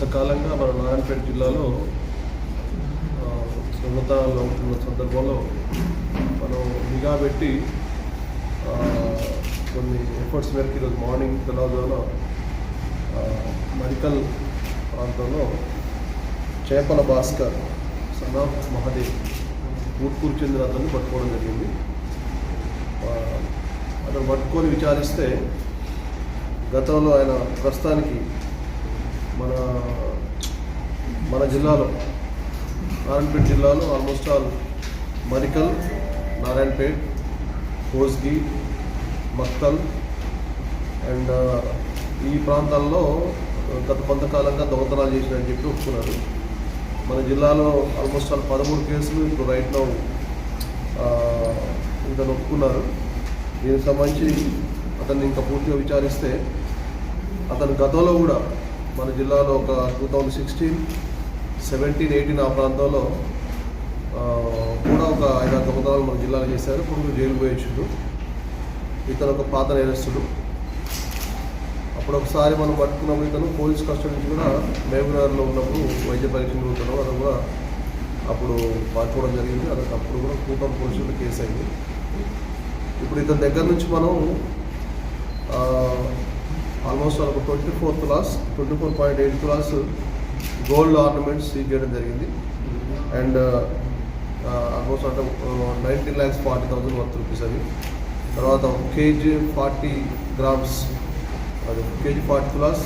కొంతకాలంగా మన నారాయణపేట జిల్లాలో ఉన్నతాల్లో ఉంటున్న సందర్భంలో మనం నిఘా పెట్టి కొన్ని ఎఫర్ట్స్ మేరకు ఈరోజు మార్నింగ్ తెల్లవారుజామున ఆ, మరికల్ ప్రాంతంలో చేపల భాస్కర్ సనా మహాదేవ్ మహదేవ్ ఊట్కూరు చెందిన అతన్ని పట్టుకోవడం జరిగింది. అతను పట్టుకొని విచారిస్తే గతంలో ఆయన ప్రస్తుతానికి మన మన జిల్లాలో నారాయణపేట జిల్లాలో almost all Marikal Narayanpet Kosgi Makthal and uh, ఈ ప్రాంతాల్లో uh, గత కొంతకాలంగా దొంగతనాలు చేసినని చెప్పి ఒప్పుకున్నారు. మన జిల్లాలో ఆల్మోస్ట్ ఆల్ పదమూడు కేసులు ఇప్పుడు రైట్లో uh, ఇతను ఒప్పుకున్నారు. దీనికి సంబంధించి అతన్ని ఇంకా పూర్తిగా విచారిస్తే అతను గతంలో కూడా మన జిల్లాలో ఒక two thousand sixteen seventeen eighteen ఆ ప్రాంతంలో కూడా ఒక ఐదారు దొంగతనాలు మన జిల్లాలో చేశారు. ఇప్పుడు జైలు పోయించుడు. ఇతను ఒక పాత నేరస్తుడు. అప్పుడు ఒకసారి మనం పట్టుకున్నప్పుడు ఇతను పోలీస్ కస్టడీ నుంచి కూడా మేమునగర్లో ఉన్నప్పుడు వైద్య పరీక్షలు ఉంటాను అది కూడా అప్పుడు పట్టుకోవడం జరిగింది. అది అప్పుడు కూడా కూటమి పోలీసులు కేసు అయింది. ఇప్పుడు ఇతని దగ్గర నుంచి మనం ఆల్మోస్ట్ ఒక twenty four class twenty four point eight class gold ornaments seize చేయడం జరిగింది. అండ్ ఆల్మోస్ట్ అంటే nineteen lakhs forty thousand worth rupees అవి తర్వాత కేజీ ఫార్టీ గ్రామ్స్ అది KG forty plus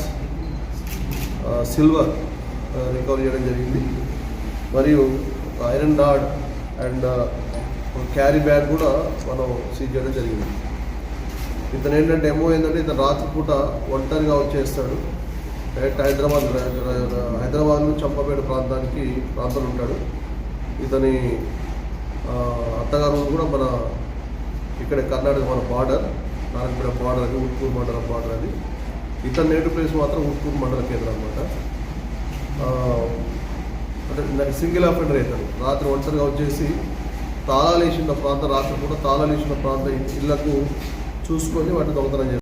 silver recover చేయడం జరిగింది. మరియు ఐరన్ డాడ్ అండ్ క్యారీ బ్యాగ్ కూడా మనం సీజ్ చేయడం జరిగింది. ఇతను ఏంటంటే ఏమో ఏంటంటే ఇతను రాత్రిపూట ఒంటరిగా వచ్చేస్తాడు. డైరెక్ట్ హైదరాబాద్ హైదరాబాద్ నుంచి చంపపేట ప్రాంతానికి ప్రాంతంలో ఉంటాడు. ఇతని అత్తగారు కూడా మన ఇక్కడ కర్ణాటక మన బార్డర్ నారాయణపేట బార్డర్ అది ఉట్కూరు మండలం బార్డర్ అది. ఇతని నేటివ్ ప్లేస్ మాత్రం ఉట్కూరు మండల కేంద్రం అనమాట అంటే సింగిల్ అఫెండర్ అవుతాడు రాత్రి ఒంటరిగా వచ్చేసి తాళాలు వేసిన ప్రాంతం రాత్రి కూడా తాళాలు వేసిన ప్రాంతం ఇళ్ళకు చూసుకొని వాటిని దొంగతనం చేస్తారు